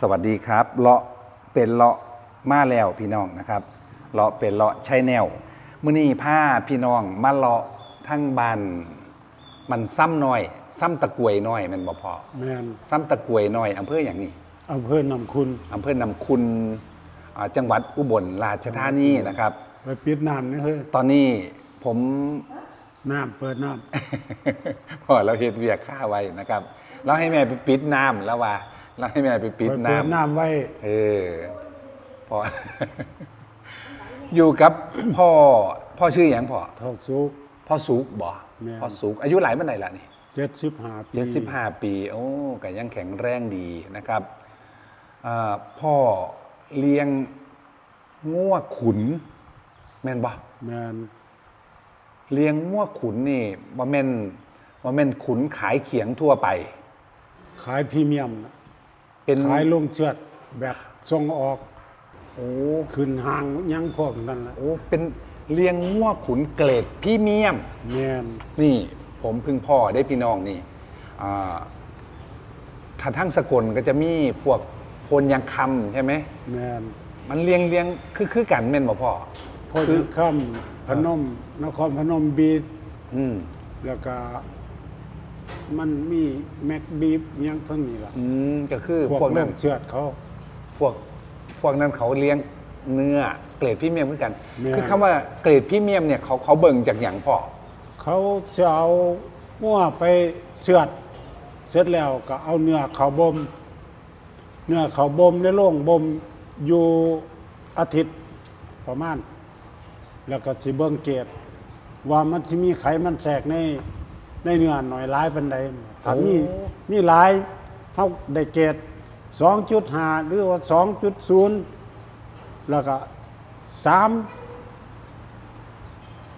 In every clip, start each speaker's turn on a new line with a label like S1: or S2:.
S1: สวัสดีครับเลาะเป็นเลาะมาแล้วพี่น้องนะครับเลาะเป็นเลาะใช้แนวมื้อนี้ผ้าพี่น้องมาเลาะทั้งบานมันซ้ำน้อย ซ้ำตะกรวยน้อยแมันบ่พอ
S2: แมน
S1: ซ้ำตะกรวยน้อยอำเภออย่างนี้
S2: อำเภอนำคุณ
S1: อำเภอนำคุณอ่าจังหวัดอุบลราชธานีนะครับ
S2: ไปปิดน้ำนี่เฮ้ย
S1: ตอนนี้ผม
S2: น้ำเปิดน้
S1: พอเราเฮ็ดเวียกข้าไว้นะครับเราให้แม่ไปปิดน้ำแล้วว่า เราให้แม่ไปำปิด
S2: ไป
S1: น้ำ
S2: เปิดน้ำไว้
S1: เออพออยู่กับพ่อพ่อชื่ออย่างพ่อ
S2: ทอดซุก
S1: พ่อสุกบ่
S2: แม่น
S1: พ่อสุกอายุหลายเมื่อไหร่ล่ะนี่
S2: เจ็ดสิบห้าปี
S1: เจ็ดสิบห้าปี โอ้ก็ยังแข็งแรงดีนะครับอ่าพ่อเลี้ยงงัวขุน แม่นบ่
S2: แมน
S1: เลี้ยงงัวขุนนี่บ่แม่นบ่แม่นขุนขายเขียงทั่วไป
S2: ขายพรีเมียมนะ
S1: เป็น
S2: ขายลงเชือดแบบส่งออก
S1: โอ้
S2: ขึ้นห้างยังพวกนั้นแหละ
S1: โอ้เป็นเลี้ยงงัวขุนเกรดพรีเมียม
S2: แมน
S1: นี่ผมเพึ่งพ่อได้พี่น้องนี่อ่าถ้าทั้งสกลก็จะมีพวกโพนยางคำใช่ไหม
S2: แมน
S1: มันเลี้ยงเลี้ยงคือคือกันแม่นบ่พ่อ
S2: พอ
S1: คื
S2: จะค่ำพนมนครพนมบีด
S1: อืม
S2: แล้วก็ มันมีแม็กบีบยังทั้งนี้ล่ะ
S1: อืมก็คือ
S2: พวก
S1: พวก
S2: ล
S1: นั้น
S2: งเชือดเขา
S1: พวกพวกนั้นเขาเลี้ยงเนื้อเกรดพรีเมียมเหมือนกัน
S2: แม่น
S1: คือคำว่าเกรดพรีเมียมเนี่ยเขาเขาเบิ่งจากอย่างพ่อ
S2: เขาจะเอาหัวไปเชือด เสร็จแล้วก็เอาเนื้อเขาบ่มเนื้อเขาบ่มในโรงบ่มอยู่อาทิตย์ประมาณ แล้วก็สิเบิ่งเกตว่ามันสิมีไขมันแทรกใน ในเนื้อหน่อยหลายปานใดถ้ามี
S1: โอ้
S2: มีหลายเฮาได้เกต2.5หรือว่า2.0แล้วก็3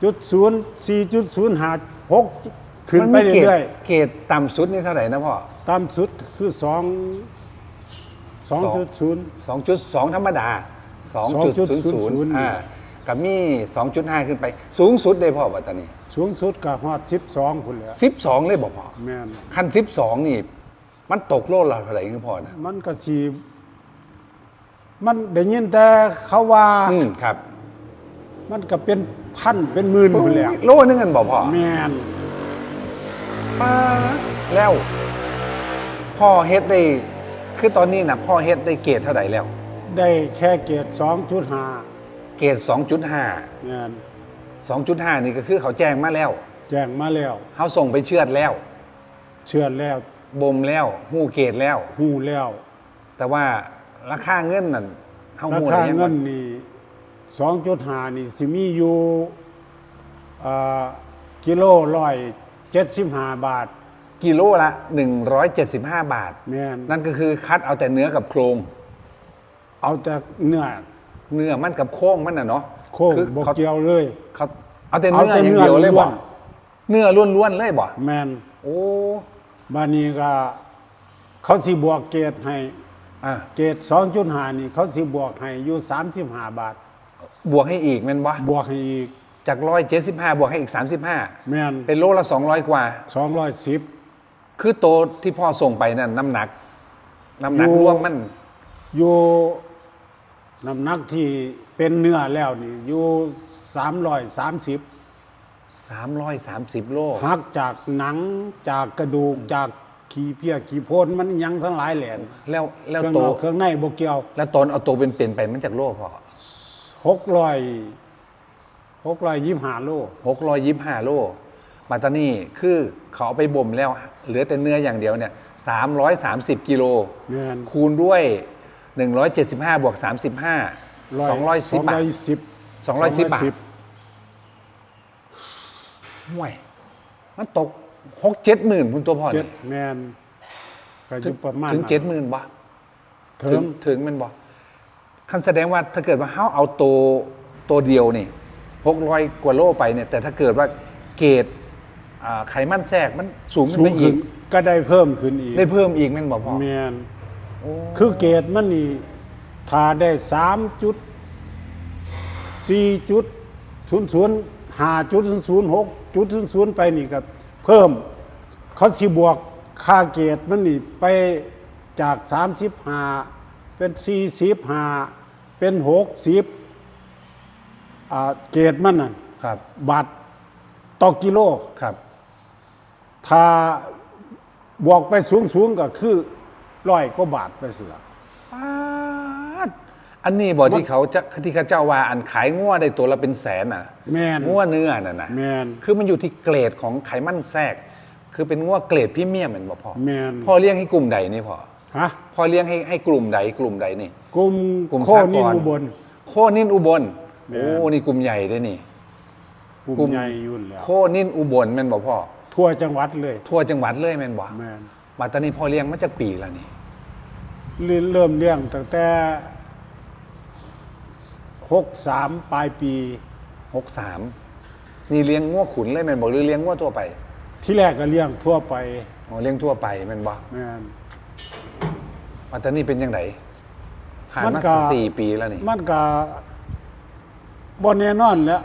S2: จุดศูนย์สี่จุดศูนย์หาหกขึ้นไป
S1: มัมีกด
S2: เรื่อย
S1: เกรดต่ำสุดนี่เท่าไหร่นะพ่อ
S2: ๆต่ำสุดคือสองสองจุดศูนย์
S1: 2.2ธรรมดา2.00
S2: 2.00
S1: อ่ากับมี2.5ขึ้นไป สูงสุดได้พ่อปัตตานี
S2: สูงสุดกับฮอดสิบสองคุณแหล้ว
S1: 12 เลยบอกพ่อ
S2: แม่น
S1: คัน 12 นี่ มันตกโลละเท่าไหร่คือพ่อนะ
S2: มันก็สีมันได้ยินแต่เขาว่า
S1: อืมครับ
S2: มันก็เป็นพันเป็นหมื่นคุณแหล้ว
S1: โลนึงกันบอกพ่อ
S2: แม่น
S1: ป้าแล้ว พ่อเฮ็ดได้ คือตอนนี้นะพ่อเฮ็ดได้เกรดเท่าไหร่แล้ว
S2: ได้แค่เกตสองจุดห้า
S1: เกรด
S2: แม่น
S1: 2.5 2.5 นี่ก็คือเขาแจ้งมาแล้ว
S2: แจ้งมาแล้ว
S1: เขาส่งไปเชือดแล้ว
S2: เชื่อแล้ว
S1: บ่มแล้วหู้เกรดแล้ว
S2: หู้แล้ว
S1: แต่ว่าราคาเงินนั่นเฮา
S2: รา
S1: ฮู้
S2: คา
S1: ได้ยัง
S2: เงิ
S1: บ่
S2: นนี่สองจุดหานี่สิมีอยู่อ่ากิโลร้อยเจ็ดสิบห้าบาท
S1: กิโลละ 175 บาท
S2: แม่น
S1: นั่นก็คือคัดเอาแต่เนื้อกับโครง
S2: เอาแต่เนื้อ
S1: เนื้อมันกับโค้งมันน่ะเนาะ
S2: โค้ง
S1: คือ
S2: บอก
S1: เขา
S2: เกี่ยวเลย
S1: เขาเอาแต่
S2: เอา
S1: เนื้อ
S2: แต่
S1: อย่าง
S2: เนื้อ
S1: เดียวเลย
S2: ล้
S1: บ่
S2: วน
S1: เนื้อล้วนๆเลยบ่
S2: แมน
S1: โอ้
S2: บานี้ก็เขาสิบวกเกรดให้
S1: อะ
S2: เกรดสองจุดหานี่ เขาสิบวกให้อยู่สามสิบห้าบาท
S1: บวกให้อีกแม่นบ่
S2: บวกให้อีก
S1: จาก175บวกให้อีก35
S2: แมน
S1: เป็นโลละ200กว่า
S2: สองร้อยสิบ
S1: คือโตที่พ่อส่งไปนั่นน้ำหนัก น้ำหนัก
S2: อยู่
S1: รวมมัน
S2: อยู่ น้ำหนักที่เป็นเนื้อแล้วนี่อยู่สามร้อยสามสิบ
S1: 330 โล
S2: หักจากหนังจากกระดูกจากขี้เพี้ยขี้โพนมันหยังทั้งหลายแหลน
S1: แล้วแล้ว
S2: เครื่อง
S1: โต
S2: นอกเครื่องในบกเกียว
S1: แล้วตอนเอาโตเป็นๆไปมันจากโลพอ
S2: หกร้อยหกร้อยยี่ห้าโล
S1: 625 โลมาตอนนี้คือเขาเอาไปบ่มแล้ว เหลือแต่เนื้ออย่างเดียวเนี่ย330 กิโล
S2: เงิน
S1: คูณด้วย 175 บวก 35 210บาท
S2: สิบ
S1: 210บาทห่วย มันตก6 7หมื่นคุณตัวพ่อ
S2: เจ็
S1: เนี่
S2: ด
S1: ย
S2: แมนก็อ
S1: ถึง
S2: ยู่ประมาณ
S1: ถึง
S2: นั้น
S1: เจ็ดหมื่นบ่
S2: ถึ
S1: ถึ
S2: ง
S1: งถึงมันบ่คันแสดงว่าถ้าเกิดว่าเฮาเอาตัวตัวเดียวนี่หกร้อยกว่าโลไปเนี่ย แต่ถ้าเกิดว่าเกรดอ่าไขมันแทรกมันสูงขึ้น
S2: สู
S1: ไป
S2: ง
S1: อี
S2: ขึ้
S1: ก
S2: นก็ได้เพิ่มขึ้นอีก
S1: ได้เพิ่มอีกแม่นบ่พ่อ
S2: แมน
S1: โอ้
S2: คือเกรดมันนี่ถ้าได้สามจุดสี่จุดศูนย์ศูนย์ห้าจุดศูนย์ศูนย์หกจุดศูนย์ศูนย์ไปนี่ก็เพิ่มเขาสิบวกค่าเกรดมันนี่ไปจากสามสิบห้าเป็นสี่สิบห้าเป็นหกสิบอ่าเกรดมันน่ะ
S1: ครับ
S2: บาทต่อกิโล
S1: ครับ
S2: ถ้าบวกไปสูงสูงๆก็คือ ร้อยกว่าบาทไปสิละ
S1: ป๊าด อันนี้บอกที่เขาจะที่เขาเจ้าว่าอันขายงัวได้ตัวละเป็นแสนอะ
S2: แมน
S1: งัวเนื้อน่ะนะ
S2: แมน
S1: คือมันอยู่ที่เกรดของไขมันแทรก คือเป็นงัวเกรดพรี่เมียมเหมือนบ่พ่อ
S2: แมน
S1: พ่อเลี้ยงให้กลุ่มใดนี่พ่อ
S2: ฮะ
S1: พ่อเลี้ยงให้ให้กลุ่มใดกลุ่มใดนี่
S2: กลุ่ม
S1: กลุ่ม
S2: โค
S1: สากล
S2: นินอุบล
S1: โคนินอุบล
S2: แม่
S1: โอ้
S2: น
S1: นี่กลุ่มใหญ่ด้วยนี่
S2: กลุ่ม
S1: กลุ่ม
S2: ใหญ่อยุ่นแล้ว
S1: โคนินอุบลแม่นบ่พ่อ
S2: ทั่วจังหวัดเลย
S1: ทั่วจังหวัดเลยแม่นบ่
S2: แมน
S1: มาตอนนี้พ่อเลี้ยงมาจากปีแล้วนี่
S2: เริ่มเลี้ยงตั้งแต่หกสามปลายปี
S1: หกสามนี่เลี้ยงงัวขุนเลยแม่นบอกหรือเลี้ยงงัวทั่วไป
S2: ที่แรกก็เลี้ยงทั่วไป
S1: อ๋อเลี้ยงทั่วไปแม่นบ่
S2: แมน
S1: มาตอนนี้เป็นยังไงผ่าน
S2: มัน
S1: มา
S2: ก็
S1: สี่ปีแล้วนี่
S2: มันก็บนแน่นอนแหล้ว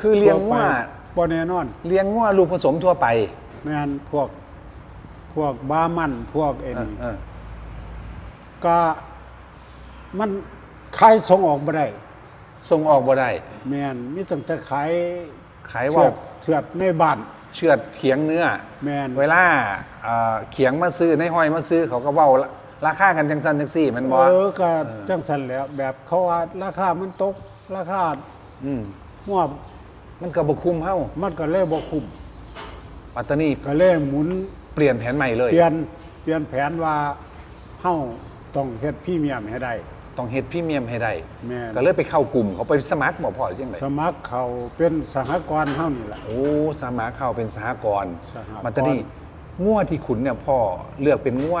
S1: คือเลี้ยงงัว
S2: บนแน่นอน
S1: เลี้ยงงัวลูกผสมทั่วไป
S2: แมนพวก พวกบ้ามันพวกเอ็น
S1: เออเออ
S2: ก็มันขายส่งออกบ่ได้
S1: ส่งออกบ่ได้
S2: แมนมีตั้งแต่ขาย
S1: ขาย
S2: เชื
S1: ว่า
S2: อดเชือดในบ้าน
S1: เชือดเขียงเนื้อ
S2: แมน
S1: เวลาเอ่อเขียงมาซื้อในห้อยมาซื้อเขาก็เว้าละราคากันจังสันจังสี่แมันบ่
S2: เออก็จังสันแหล้ว แบบเขาว่าราคามันตกราคา
S1: อืม
S2: หัว
S1: มันก็บ่คุ้มเฮา
S2: มันก็เลยบ่คุ้ม
S1: ปัตตานี
S2: ก็เลยหมุน
S1: เปลี่ยนแผนใหม่เลย
S2: เปลี่ยนเปลี่ยนแผนว่าเฮาต้องเฮ็ดพรีเมียมให้ได้
S1: ต้องเฮ็ดพรี่เมียมให้ได้
S2: แม่น
S1: ก็เลยไปเข้ากลุ่มเขาไปสมัครบ่พอจังได
S2: สมัครเขาเป็นสหกรณ์เฮานี่แหละ
S1: โอ้สมัครเข้าเป็นสหกรณ์
S2: สหกรณ์
S1: ปัตตานีงัวที่ขุนเนี่ยพ่อเลือกเป็นงัว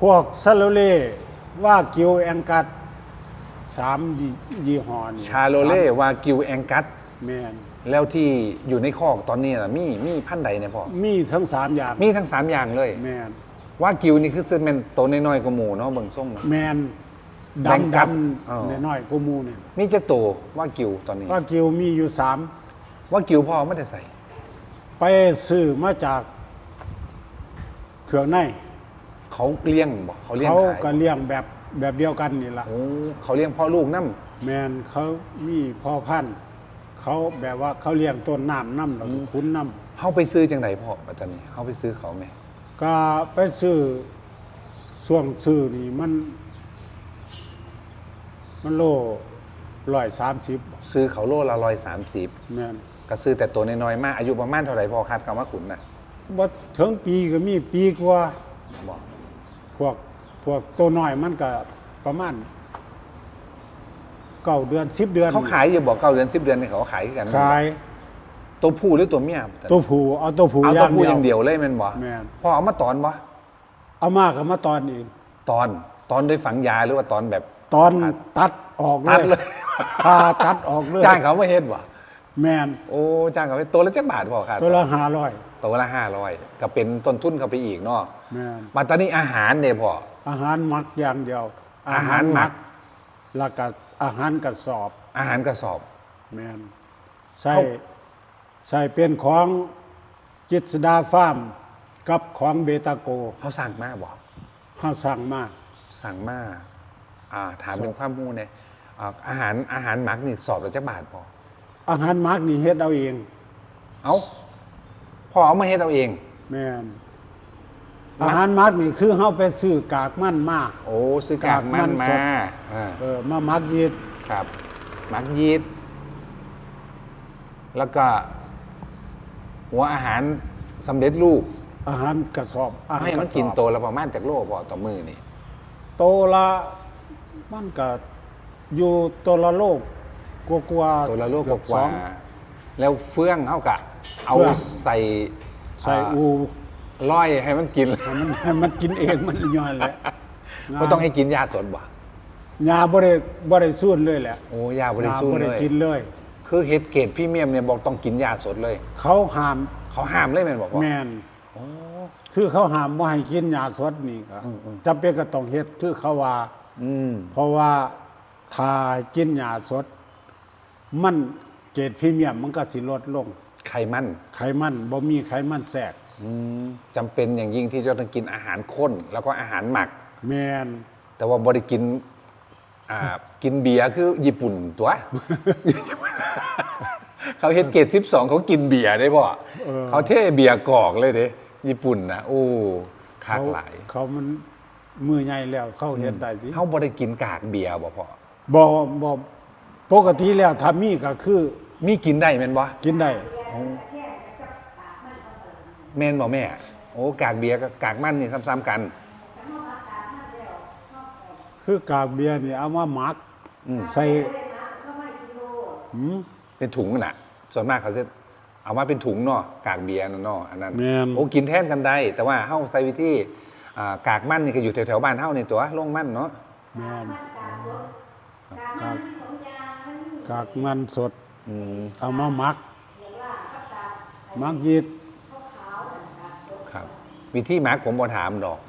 S2: พวกซาโลเล่ว่ากิวแองกัด สามยี่ยี่ห้อนี่
S1: ชาโลเล่วากิวแองกัส
S2: แม่น
S1: แล้วที่อยู่ในคอกตอนนี้น่ะมีมีพันธุ์ใดเนี่ยพ่อ
S2: มีทั้งสามอย่าง
S1: มีทั้งสามอย่างเลย
S2: แม่น
S1: วากิวนี่คือซึ่งเป็นตัวน้อยๆกว่าหมูเนาะเบิ่งส่งเนาะ
S2: แม่น
S1: แบ่ง
S2: ดำ
S1: กั
S2: ด
S1: ดอ๋อำ
S2: น้อยๆกูมูเนี่ย
S1: มีจักตัววากิวตอนนี้
S2: ว่ากิวมีอยู่สาม
S1: วากิวพ่อไม่ได้ใส่
S2: ไปซื้อมาจากเครื่องใน
S1: เขาเลี้ยงบ่เขาเลี้ยง
S2: เขา
S1: ขาย
S2: ก็เลี้ยงแบบ แบบเดียวกันนี่ละ
S1: โอ้เขาเลี้ยงพ่อลูกน้
S2: แมนเขามีพ่อพันธุ์เขาแบบว่าเขาเลี้ยงต้นน้ำน้ำแล้วก็คุ้นน้ำ
S1: เขาไปซื้อจังไดพ่อปัตตานีเขาไปซื้อเขาไหมำ
S2: ก็ไปซื้อช่วงซื้อนี่มัน มันโลร้อยสามสิบ
S1: ซื้อเขาโลละร้อยสามสิบ
S2: แมน
S1: ก็ซื้อแต่ตัวน้อยๆมากอายุประมาณเท่าไหร่พ่อคาดคำว่าขุนน่ะ
S2: บ่ถึงปีก็มีปีกว่า
S1: บอก
S2: พวกพ วกตัวน้อยมันก็ประมาณเก้าเดือนสิบเดือน
S1: เขาขายอยู่บอกเก้าเดือนสิบเดือนเนี่ยเขาขายกัน
S2: ขาย
S1: ตัวผู้หรือตัวเมีย
S2: ตัวผู้เอาตัวผู้
S1: เอา
S2: อ
S1: ตัว
S2: ย่าง
S1: ผู้
S2: เดี
S1: อ
S2: ยว
S1: ย่างเดียวเลยแมันบ่
S2: แม่น
S1: พ่อเอามาตอนบ่
S2: เอามากกับมาตอนเอง
S1: ตอนตอนด้วยฝังยาหรือว่าตอนแบบ
S2: ตอนตัดออก
S1: ตัดเลย
S2: พาตัดออกเลย
S1: จ้างเขาไม่เฮ็ดวะ
S2: แมน
S1: โอ้จ้างเขาไปตัวละจักบาทพอครับ
S2: ตัวละห้าร้อย
S1: ตัวละห้าร้อยก็เป็นต้นทุนเขาไปอีกเนาะ
S2: แมน
S1: มาตอนนี้อาหารเนี่ยพ่อ
S2: อาหารหมักอย่างเดียว
S1: อาหารหมัก
S2: แล้วก็อาหารกระสอบ
S1: อาหารกระสอบ
S2: แมนใส่
S1: เขา
S2: ใส่เป็นของจิตสดาฟาร์มกับของเบตาโก
S1: เขาสั่งมาบ่
S2: เฮาสั่งมา
S1: สั่งมาอ่าถามเป็นความรู้เนี่ยอ่าอาหารอาหารหมักนี่สอบละจักบาทพอ
S2: อาหารหมักนี่เฮ็ดเอาเอง
S1: เอาพ่อเอามาเฮ็ดเอาเอง
S2: แม่น อาหารหมักนี่คือเฮาไปซื้อกากมันมา
S1: โอ้ซื้อกากมัน
S2: กากมัน
S1: มา
S2: สด
S1: อ่า
S2: เออมาหมักยีด
S1: ครับหมักยีสต์แล้วก็ หัวอาหารสำเร็จรูป
S2: อาหารกระสอบอาหาร
S1: ให้มัน
S2: ระสอบ
S1: กินโตวละประมาณจากโลพอต่อมือนี่
S2: โตละมันก็อยู่ตัวละโลกกลัวๆ
S1: ตัวละโลก
S2: เกือบ
S1: ก
S2: ส
S1: ว่า
S2: อง
S1: ๆแล้วเฟื่องเท่ากับเอา
S2: เฟื่อง
S1: ใส่
S2: ใส่อู
S1: ร้อยให้มันกิน
S2: ให้มันให้มันกินเองมันย่อยแหละ
S1: ก็ต้องให้กินยาสดบ่
S2: ยาบ่ได้บ่ได้สูนเลยแหละ
S1: โอ้ยาบริสุท
S2: ยา
S1: ธิ์
S2: บ่
S1: เล
S2: ได้
S1: ย
S2: กินเลย
S1: คือเฮดเกตพรี่เมียมเนี่ยบอกต้องกินยาสดเลย
S2: เขาห้าม
S1: เขาห้ามเลยแม่นบอกว่า
S2: แม่น
S1: โอ้
S2: คือเขาห้ามบ่ให้กินยาสดนี่ก็
S1: อืมอืม
S2: จำเป็นก็ต้องเฮ็ดคือเขาว่า
S1: อืม
S2: เพราะว่าถ้ากินยาสด มันเกรดพรีเมียมมันก็สิลดลง
S1: ไขมัน
S2: ไขมันบ่มีไขมันแทรก
S1: อืม จำเป็นอย่างยิ่งที่จะต้องกินอาหารข้น แล้วก็อาหารหมัก
S2: แมน
S1: แต่ว่าบริกินอ่ากินเบียร์คือญี่ปุ่นตัว เขาเฮ็ดเกรดสิบสองเขากินเบียร์ได้บ่
S2: เออ
S1: เขาเท่เบียร์กอกเลยเด้ญี่ปุ่นนะโอ้คัก
S2: เขา
S1: หลาย
S2: เขามันมือใหญ่แล้วเขาเฮ็ดได้ดิ
S1: เขาบริกินกากเบียร์บ่พอ
S2: บ่บ่ปกติแล้วถ้ามีก็คือ
S1: มีกินได้แม่นบ่
S2: กินได้
S1: แม่นบ่แม่ โอ้กากเบียร์กับกากมันนี่ซ้ำๆกัน
S2: คือกากเบียร์นี่เอามาหมัก
S1: อืม
S2: ใส่หืม
S1: เป็นถุงน่ะ ส่วนมากเขาจะเอามาเป็นถุงเนาะกากเบียร์น่ะเนาะอันนั้น
S2: แม่น
S1: โอ้กินแทนกันได้ แต่ว่าเฮาใส่วิธีอ่ากากมันนี่ก็อยู่แถวๆบ้านเฮานี่ตัวลงมันเนาะ
S2: แม่นกากกากมันสด
S1: อืม
S2: เอามาหมักหมักยีด
S1: ครับ วิธีมาร์กผมบ่ถามดอก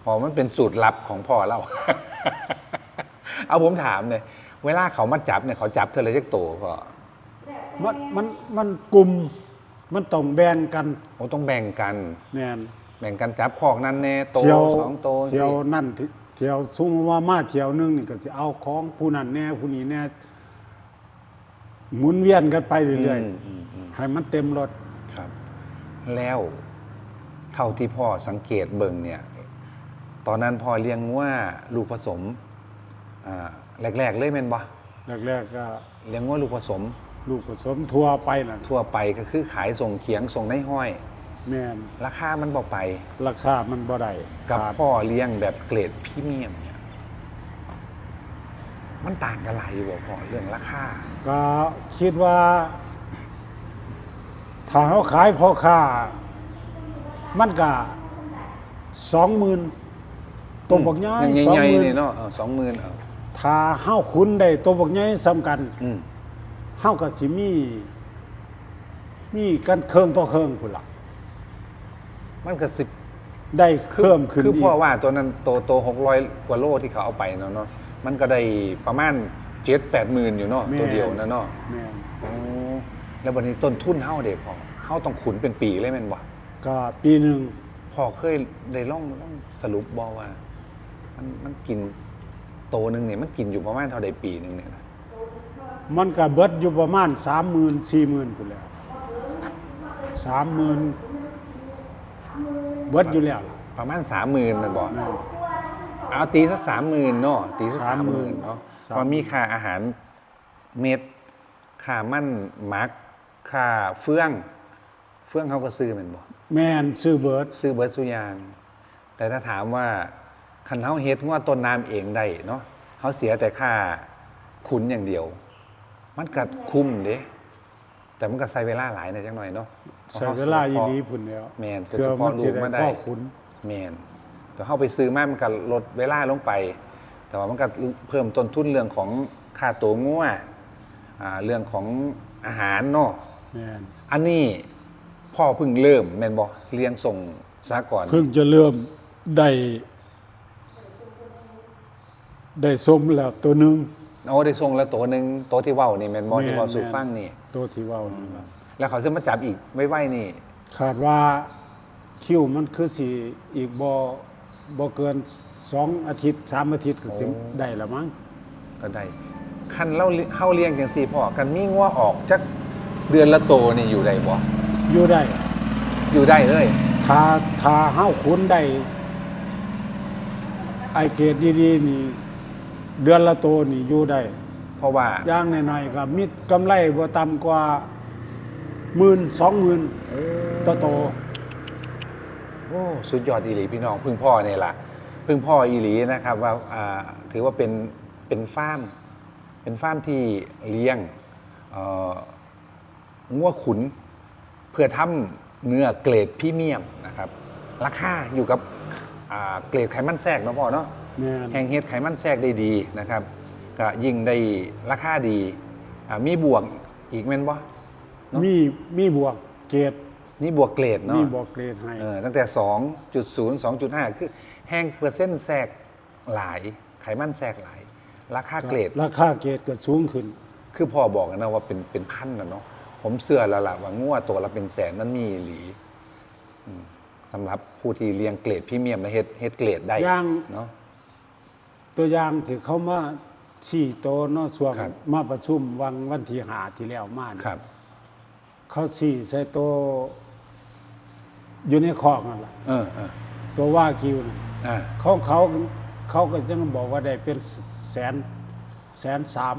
S1: เพอมันเป็นสูตรลับของพ่อเรา เอาผมถามเลยเวลาเขามาจับเนี่ยเขาจับเธอเลยจักโตพ่อ
S2: มันมันมันกลุ่มมันต้องแบ่งกัน
S1: โอ้ต้องแบ่งกัน
S2: แม่น
S1: แบ่งกันจับคอกนั้นแน่โต
S2: เที่ยว
S1: สองโต
S2: เที่ยว
S1: สิ
S2: นั่นที่เที่ยวซุ่มว่ามาเที่ยวหนึงนี่ก็สิเอาของผู้นั้นแน่ผู้นี้แน่หมุนเวียนกันไปเรื่อย
S1: มอืมอืม
S2: ๆให้มันเต็มรถ
S1: ครับ แล้ว เท่าที่พ่อสังเกตเบิ่งเนี่ย ตอนนั้นพ่อเลี้ยงว่าลูกผสมอ่าแรกๆเลยแม่นบ่
S2: แรกๆก็
S1: เลี้ยงว่าลูกผสม
S2: ลูกผสมทั่วไปน่ะ
S1: ทั่วไปก็คือขายส่งเขียงส่งในห้อย
S2: แม่น
S1: ราคามันบ่ไป
S2: ราคามันบ่ได้
S1: กับ
S2: ขาด
S1: พ่อเลี้ยงแบบเกรดพรีเมียมเนี่ยมันต่างกันหลายอยู่บ่พ่อเรื่องราคา
S2: ก็คิดว่าถ้าเขาขายพ่อค้า มันก็สองหมื่นตัวบักย้าย
S1: อืม
S2: สอง
S1: ใหญ่
S2: หมื่
S1: ๆ
S2: น
S1: นี่เนาะสองหมื่นเอา
S2: ถ้าเฮาคุณได้ตัวบักย้ายสำคัญ
S1: อืม
S2: เฮาก็สิมี มีกันเครื่องต่อเครื่องพุ่นล่ะ
S1: มันก็สิบ
S2: ได้เพิ่มขึ้น
S1: คือ
S2: อี
S1: พ่อกว่าตัวนั้นโตโตหกร้อยกว่าโลที่เขาเอาไปเนาะเนาะมันก็ได้ประมาณเจ็ดแปดหมื่นอยู่เนาะ
S2: แม่
S1: ตัวเดียวนะเนาะ
S2: แม่น
S1: โอ้แล้ววันนี้ต้นทุนเฮาเด็พอเฮาต้องขุนเป็นปีเลยแม่นบ่
S2: ก็ปีหนึ่ง
S1: พ่อเคยได้ล่องล่องสรุปบ่ว่า มันมันกินโตหนึงเนี่ยมันกินอยู่ประมาณเท่าใดปีหนึงเนี่ยนะ
S2: มันก็เบิดอยู่ประมาณสามหมื่นสี่หมื่นพุ่นแล้วสามหมื่นเบิดอยู่แล้วล่ะ
S1: ประมาณสามหมื่นมันบอก
S2: แม่น
S1: เอาตีสักสามหมื่นเนาะตีสักสามหมื่น
S2: 30,000
S1: เนาะ
S2: สาม
S1: พอมีค่าอาหารเม็ดค่ามั่นมักค่าเฟื่อง เฟื่องเขาก็ซื้อแมันบอก
S2: แม่นซื้อเบิด
S1: ซื้อเบิร์ดสุอยาง แต่ถ้าถามว่าคันเขาเฮ็ดงว่าต้นน้ำเองได้เนาะเขาเสียแต่ค่าขุนอย่างเดียว มันก็คุ้มเด้แต่มันก็ใช้เวลาหลายหน่อยจังหน่อยเนาะ
S2: ใช้เวลาอีหลีพุ่นแล้ว
S1: แม่นแต่
S2: เชื่อ
S1: เฉพาะ
S2: มันสิ
S1: ลูกมาได้
S2: พ่อขุน
S1: แมนแต่เข้าไปซื้อมามันก็ลดเวลาลงไป แต่ว่ามันก็เพิ่มต้นทุนเรื่องของค่าตัวงัวอ่าเรื่องของอาหารเนาะ
S2: แม่น
S1: อันนี้ พ่อเพิ่งเริ่มแมนบอเลี้ยงส่งซะก่อน
S2: เพิ่งจะเริ่มได้ได้สมแล้วตัวหนึง
S1: โอ้ได้ส่งแล้วตัวหนึ่งตัวที่เว้านี่แมนบอ
S2: แม่น
S1: ที่เว้าสู่
S2: แม่น
S1: ฟังนี่
S2: ตัวที่เว้านี่ล่ะ
S1: แล้วเขาจะมาจับอีกไว้ๆนี่
S2: คาดว่าคิวมันคือสิอีกบ่บ่เกินสองอาทิตย์สามอาทิตย์ก็สิได้ละมั้ง
S1: ก็ได้คันเล่าเข้าเลี้ยงจังสี่พ่อกันมีงัวออกจักเดือนละโตวนี่อยู่ได้บ่
S2: อยู่ได้
S1: อยู่ได้เลย
S2: ถ้าถ้าเฮาคุ้นได้ ไอเกรดดีๆนี่ เดือนละโตวนี่อยู่ได้
S1: เพราะว่า
S2: อย่างน้อยๆก็มีกำไรบ่ต่ำกว่าหมื่นสองหมื่นต่อโต
S1: โอ้สุดยอดอีหลีพี่น้องพึ่งพ่อเนี่ยล่ะพึ่งพ่ออีหลีนะครับว่าอ่าถือว่าเป็นเป็นฟาร์มเป็นฟาร์มที่เลี้ยงเอ่องัวขุน เพื่อทำเนื้อเกรดพรีเมียมนะครับ ราคาอยู่กับอ่าเกรดไขมันแทรกเนาะพ่อเนาะ
S2: แม่น
S1: แห่งเฮ็ดไขมันแทรกได้ดีนะครับก็ยิ่งได้ราคาดีอ่ามีบวกอีกแม่นบ่เนอะ
S2: มีมีบวกเกรด
S1: นี่บวกเกรดเนาะ
S2: มีบวกเกรดให้
S1: เออตั้งแต่ 2.0 2.5 คือแห้งเปอร์เซ็นต์แทรกหลาย ไขมันแทรกหลาย ราคาเกรด
S2: ราคาเกรดก็สูงขึ้น
S1: คือพ่อบอกกันนะว่าเป็นเป็นพันนะเนาะ ผมเชื่อแล้วล่ะว่างัวตัวละเป็นแสนมันมีอีหลีอืมสำหรับผู้ที่เลี้ยงเกรดพรีเมียมและเฮ็ดเฮ็ดเกรดได้
S2: อย่าง
S1: เนาะ
S2: ตัวอย่างที่เขามาชี้โตวเนาะส่วง
S1: ครับ
S2: มาประชุมวังวันที่หาที่แล้วมาเนี่ย
S1: ครับ
S2: เขาชี้ใส่ตัวอยู่ในคอกนั่นแหละ
S1: เออเออ
S2: ตัวว่ากิวน่ะ
S1: อ่า
S2: เขาเขาเขาก็ยังบอกว่าได้เป็นแสนแสนสาม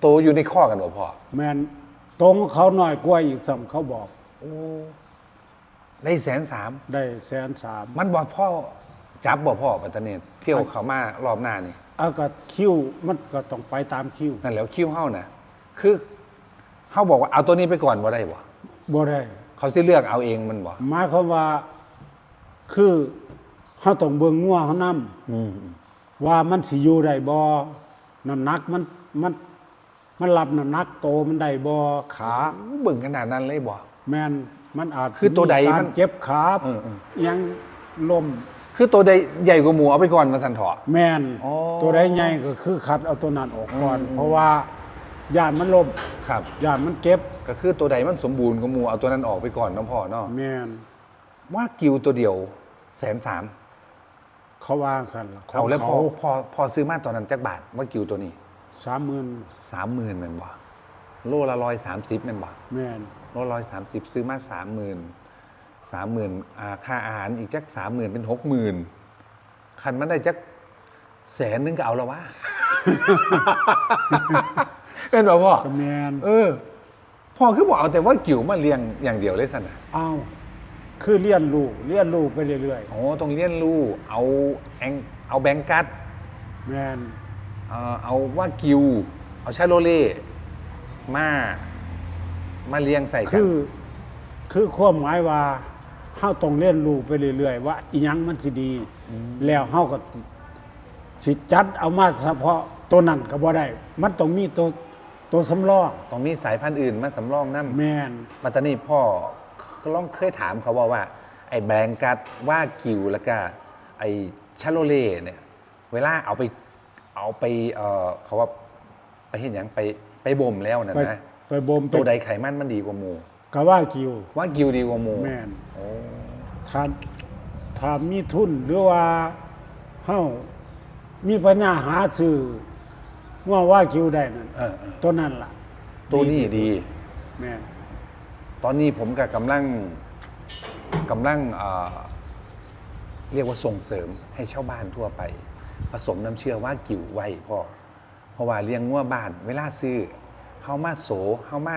S1: โตอยู่ในข้อกันบ่พ่อ
S2: แมน ตรงเขาหน่อยกว่าอีกสัมเขาบอก
S1: โอ้ได้แสนสาม
S2: ได้แสนสาม
S1: มันบอกพ่อจับบอกพ่อปัตตานีเที่ยวเขามารอบหน้านี่
S2: เอาก็คิวมันก็ต้องไปตามคิว
S1: นั่นแหล้วคิ้วเฮานะคือเฮาบอกว่าเอาตัวนี้ไปก่อนบ่ได้บ่
S2: บ่ได้
S1: เขาสิเลือกเอาเองมันบ่
S2: หมายความว่าคือเฮาต้องเบิ่งงัวเขานํ
S1: อืม
S2: ว่ามันสิอยู่ได้บ่น้ำหนักมันมัน มันรับน้ำหนักโตมันได้บ่ขา
S1: เบิ่งขนาดนั้นเลยบ่
S2: แมนมันอาจสิ
S1: คือตัวใด
S2: มีกา
S1: มั
S2: ร
S1: น
S2: เจ็บขา
S1: เออเออ
S2: ยังลม
S1: คือตัวใดใหญ่กว่าหมูเอาไปก่อนมาทันเถาะ
S2: แมน
S1: อ๋อ
S2: ตัวใดใหญ่ก็คือคัดเอาตัวนั้นออกก่อน
S1: อืม
S2: เพราะว่าย่านมันลม
S1: ครับ
S2: ย่านมันเจ็บ
S1: ก็คือตัวใดมันสมบูรณ์กว่าหมูเอาตัวนั้นออกไปก่อนเน้องพ่อเนาะ
S2: แมน
S1: ว่ากิวตัวเดียวแสนสาม
S2: เขาวางสั่นล่ะขง
S1: เอาแล้วพอ
S2: เขา
S1: พอพอซื้อมาตอนนั้นจักบาทว่ากิวตัวนี้
S2: สามหมื่น
S1: สามหมื่นแมันบ่โลละร้อยสามสิบแมันบ่
S2: แมน
S1: โลร้อยสามสิบซื้อมาสามหมื่นสามหมื่นค่าอาหารอีกจักสามหมื่นเป็นหกหมื่นคันมันได้จักแสนนึงก็เอาแล้ววะเป็นบ่พ่อ
S2: ก็แมน
S1: เออพ่อคือบอกเอาแต่ว่ากิ่วมาเลี้ยงอย่างเดียวเลยสันนะ
S2: เอาคือเลี้ยนลูกเลี้ยนลูกไปเรื่อย
S1: โอ้ต้องเลี้ยงลูกเอาแองเอาแบงกัด
S2: ๆแมน
S1: เอ่อเอาว่ากิว เอาชาโลเล่มามาเลี้ยงใส่กัน
S2: คือคือความหมายว่าเฮาต้องเลี้ยนลูกไปเรื่อยๆว่าอีหยังมันสิดี แล้วเฮาก็สิจัดเอามาเฉพาะตัวนั้นก็บ่ได้ มันต้องมีตัวตัวสำรอง
S1: ต้องมีสายพันธุ์อื่นมาสำรองน้ำ
S2: แมน
S1: ปัตตานีพ่อก็ลองเคยถามเขาว่าว่า ไอ้แบงกัดว่ากิวแล้วก็ไอ้ชาโลเล่เนี่ย เวลาเอาไป เอาไปเออเขาว่าไปเห็นอย่างไปไปบ่มแล้วนะ
S2: ไป
S1: นะ
S2: ไปบ่ม
S1: ตัวใด
S2: ไป
S1: ไขมันมันดีกว่าหมู
S2: ก็ว่ากิว
S1: ว่ากิวดีกว่าหมู
S2: แม่น
S1: โอ้
S2: ถ้าถ้ามีทุนหรือว่าเฮามีปัญญาหาซื้อว่าว่ากิวได้นั่น
S1: เออเออ
S2: ตัวนั้นล่ะ
S1: ตัวนี้
S2: ที่สุ
S1: ดี
S2: แม่น
S1: ตอนนี้ผมกับกำลังกำลังเอ่อเรียกว่าส่งเสริมให้ชาวบ้านทั่วไป ผสมน้ำเชื่อว่ากิ่วไว้พ่อเพราะว่าเลี้ยงงัวบ้านเวลาซื้อเฮามาโสเฮามา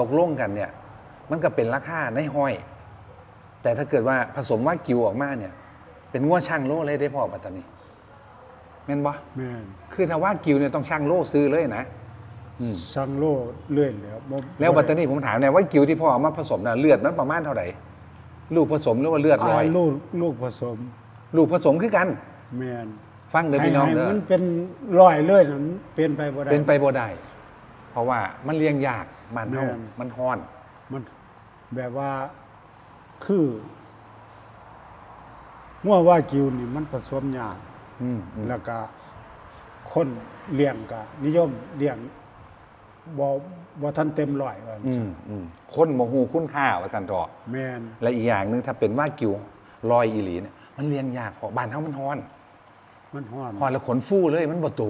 S1: ตกลงกันเนี่ย มันก็เป็นราคาในห้อย แต่ถ้าเกิดว่าผสมว่ากิ่วออกมาเนี่ย เป็นงัวช่างโลเลยได้พ่อปัตตานีแม่นบ่
S2: แม่น
S1: คือถ้าว่ากิ่วเนี่ยต้องช่างโลซื้อเลยนะอืม
S2: สั่งโลเรื่อยแล้วบ่
S1: แล้ว
S2: บ่
S1: ปัต
S2: ได้
S1: ตานีผมถามเนี่ยว่ากิ่วที่พ่อเอามาผสมน่ะเลือดมันประมาณเท่าไหร่ลูกผสมหรือว่าเลือดลอย
S2: อ่าลูกลูกผสม
S1: ลูกผสมคือกัน
S2: แม่น
S1: ฟังเด้อ
S2: ให้
S1: พี่น้อง
S2: ให้
S1: เด้อ
S2: มันเป็นร้อยเลยนั่นเป็นไปบ่ได้
S1: เป็นไปบ่ได้เพราะว่ามันเลี้ยงยากมันเฮา
S2: แม่น
S1: มันฮ้อน
S2: มันแบบว่าคือว่าว่ากิวนี่มันผสมยาก
S1: อืมอืม
S2: แล้วก็คนเลี้ยงก็นิยมเลี้ยงบ่บ่ทันเต็มร้อยว่า
S1: อืมอืมคนโมหูคุณค่าว่าสันตอ
S2: แม่น
S1: และอีกอย่างหนึงถ้าเป็นว่ากิ่วลอยอีหลีเนี่ยมันเลี้ยงยากเพราะบ้านเฮามันฮ้อน
S2: มันฮ้อน
S1: ฮ้อนแล้วขนฟูเลยมันบ่โต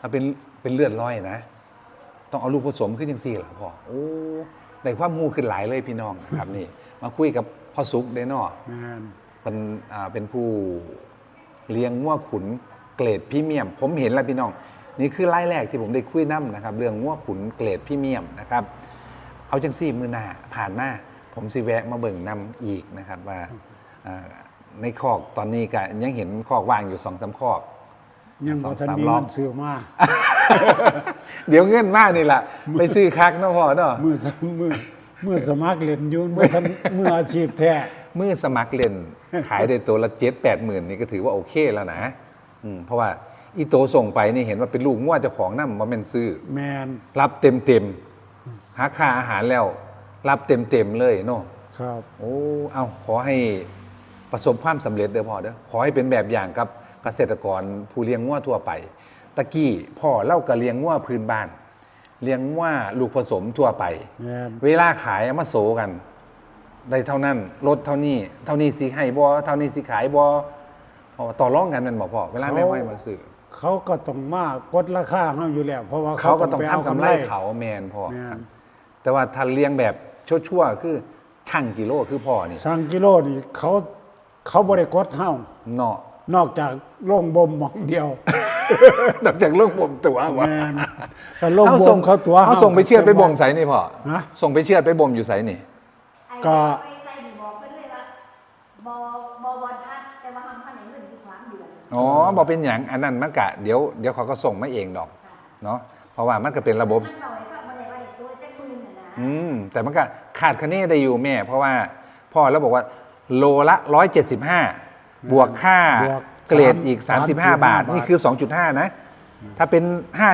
S1: ถ้าเป็นเป็นเลือดลอยนะ ต้องเอาลูกผสมขึ้นจังซี่ล่ะพ่อโอ้ได้ความรู้ขึ้นหลายเลยพี่น้องครับนี่ มาคุยกับพ่อสุกเด้เนาะ
S2: แม่น
S1: เป็นอ่าเป็นผู้เลี้ยงงัวขุนเกรดพรีเมียม ผมเห็นแล้วพี่น้อง นี่คือไล่แรกที่ผมได้คุยน้ำนะครับ เรื่องงัวขุนเกรดพรีเมียมนะครับ เอาจังซี่มือหน้าผ่านหน้า ผมสิแวะมาเบิ่งนำอีกนะครับว่าอ่า ในคอกตอนนี้ก็ยังเห็นคอกว่างอยู่สองสามคอก
S2: ยัง
S1: สอ
S2: บ่
S1: ง
S2: ทัน
S1: สาม
S2: มี
S1: รอบ
S2: เงินซื้อมา
S1: เดี๋ยวเงินมากนี่แหละไปซื้อคักเนาะพ่อเนาะ
S2: มือสมือมือสมัครเล่นอยู่บ่ทันมืออาชีพแท้
S1: มือสมัครเล่น ขายได้ตัวละเจ็ดแปดหมื่นนี่ก็ถือว่าโอเคแล้วนะอืมเพราะว่าอีโตส่งไปนี่เห็นว่าเป็นลูกง่วเจ้าของน้ำมาเป็นซื้อ
S2: แม่น
S1: รับเต็มเต็มๆหาค่าอาหารแล้ว รับเต็มเต็มๆเลยเนาะ
S2: ครับ
S1: โอ้ เอาขอให้ ประสบความสำเร็จเด้อพ่อเด้อขอให้เป็นแบบอย่างกับเกษตรกรผู้เลี้ยงง่วทั่วไป ตะกี้พ่อเล่ากับเลี้ยงง่วพื้นบ้าน เลี้ยงง่วลูกผสมทั่วไป
S2: แม่น
S1: เวลาขายเอามาโสกันได้เท่านั้นลดเท่านี้ เท่านี้สีให้บอเท่านี้สีขายบอเพราะว่าต่อรองกันแมันบอกพ่อเวลาแม่ห้อยมาซื้อ
S2: เขาก็ต้องมากดราคาเขาอยู่แล้ว เพราะว่า
S1: เขาก็ต้อง
S2: ไป
S1: ทำกำไรเขาแมนพ่อ
S2: แม่น
S1: แต่ว่าถ้าเลี้ยงแบบชั่วๆคือช่างกิโลคือพ่อนี่
S2: สั่งกิโลนี่เขา เขาบริกดเฮา
S1: เนาะ
S2: นอกจากโล่งบ่มหมองเดียว
S1: นอกจากเรื่องบ่มตัววะ
S2: แม่นก็โล่งบ่มเขาตัว
S1: เขาส่งไปเชือดไปบ่มใส่นี่พ่อ
S2: ฮะ
S1: ส่งไปเชือดไปบ่มอยู่ใส่นี่
S2: ก็
S3: ไปใส่นี่บอกเพิ่นเลยว่าบอบอบอทัดแต่ว่าทำพันในเงินอยู่สามเดือน
S1: อ๋อบอกเป็นอย่างอันนั้นมันกะเดี๋ยวเดี๋ยวเขาก็ส่งมาเองดอกเนาะเพราะว่ามันก็เป็นระบบ
S3: มันหน่อยค่ะมันเลยว่าเด็กตัวจะปืนน่ะนะ
S1: อืมแต่มันก็ขาดคะแนนได้อยู่แม่ เพราะว่าพ่อแล้วบอกว่า โลละ 175 บวกค่า
S2: บวก
S1: เกรดอีก
S2: สามสิ
S1: 35
S2: บห้า
S1: บาท
S2: บาท
S1: นี่คือ 2.5 นะ ถ้าเป็น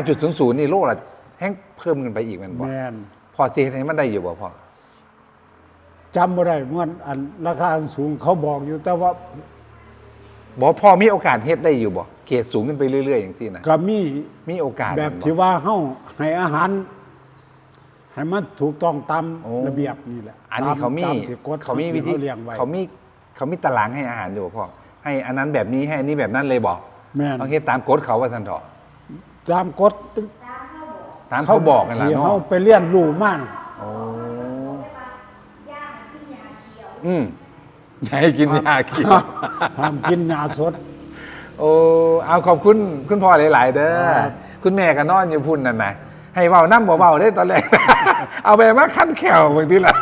S1: 5.00 นี่โลละแห้งเพิ่มขึ้นไปอีกแมันบอก
S2: แม่น
S1: พอเสียให้มันได้อยู่บ่พ่อ
S2: จำบ่ได้เมื่ออันราคาสูงเขาบอกอยู่แต่ว่า
S1: บอกพ่อมีโอกาสเฮ็ดได้อยู่บ่เกรดสูงขึ้นไปเรื่อยๆอย่างซี่นะ
S2: ก็มี
S1: มีโอกาส
S2: แบบ
S1: มัน
S2: ที่ว่าเฮาให้อาหาร ให้มันถูกต้องตาม
S1: โอ้
S2: ระเบียบนี่แหละ
S1: อันนี้เขามี
S2: ตามที่กฎ
S1: เขามีวิธี
S2: ที่เลี้ยงไว้
S1: เขามีเขามีตารางให้อาหารอยู่บ่พ่อให้อันนั้นแบบนี้ให้อันนี้แบบนั้นเลยบอก
S2: แม่น
S1: ต้องเฮ็ดตามกฎเขาว่าซั่นเถาะ
S2: ตามกฎ
S3: ตามเขาบอก
S1: ตามเขาบอกกันล่ะ
S2: ที่
S1: เนาะ
S2: เฮาไปเรียนรู้มัน
S1: โอ้
S3: ย่างขึ้นยาเขียว
S1: อืมอย่าให้กินยาเขียว
S2: ห้ามกินยาสด
S1: โอ้ เอาขอบคุณคุณพ่อหลาย ๆ เด้อ
S2: ครับ
S1: คุณแม่ก็นอนอยู่พุ่นนั่นนะ ให้เว้าน้ำบ่เว้าได้ตอนแรก เอาไปมาขั้นแขวบางทีละ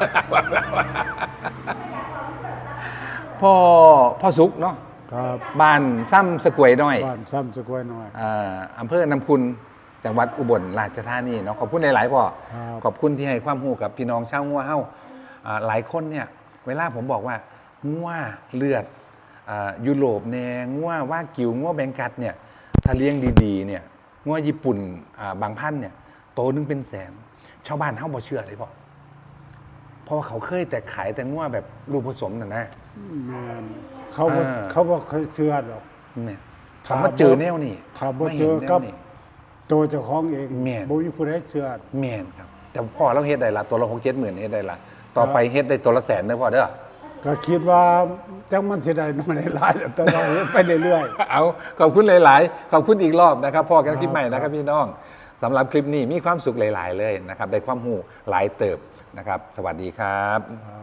S1: พ่อพ่อสุกเนาะ
S2: ครับ
S1: บ้านซ้ำสกวยน้อย
S2: บ้านซ้ำสกวยน้อย
S1: อ่าอำเภอนำคุณจังหวัดอุบลราชธานีเนาะขอบคุณหลายๆพ่อ
S2: ครับ
S1: ขอบคุณที่ให้ความรู้กับพี่น้องชาวงัวเฮาอ่าหลายคนเนี่ย เวลาผมบอกว่างัวเลือดอ่ายุโรปแนงัวว่ากิวงัวแบงกัดเนี่ยถ้าเลี้ยงดีๆเนี่ยงัวญี่ปุ่นอ่าบางพันธุ์เนี่ย โตนึงเป็นแสน ชาวบ้านเฮาบ่เชื่อเลยพ่อเพราะว่าเขาเคยแต่ขายแต่งัวแบบลูกผสมน่ะนะ
S2: แม่นเขาบ่
S1: อ่า
S2: เขาบ่เคยเชื่อดอก
S1: เนี่ย
S2: ถ้า
S1: ทำมาเจอแนวนี่
S2: ถ้าบ่
S1: ไม่
S2: เจ
S1: ห็น
S2: อ
S1: แนว
S2: กับ
S1: นี่
S2: ตัวเจ้าของเอง
S1: แม่น
S2: บ่มีผู้ใดเชื่อ
S1: แม่นครับ แต่พ่อเราเฮ็ดได้ละตัวละหกเจ็ดหมื่นเฮ็ดได้ละต่อไปเฮ็ดได้ตัวละแสนเด้อพ่อเด้อ
S2: ก็คิดว่าจังมันสิได้น้อยได้หลายแล้วแต่เราเฮ็ดไปเรื่อยๆ
S1: เอาขอบคุณหลาย ๆ ขอบคุณอีกรอบนะครับพ่อกันคลิปใหม่นะครับพี่น้อง สำหรับคลิปนี้มีความสุขหลาย ๆ เลยนะครับได้ความหูหลายเติบนะครับ สวัสดีครับ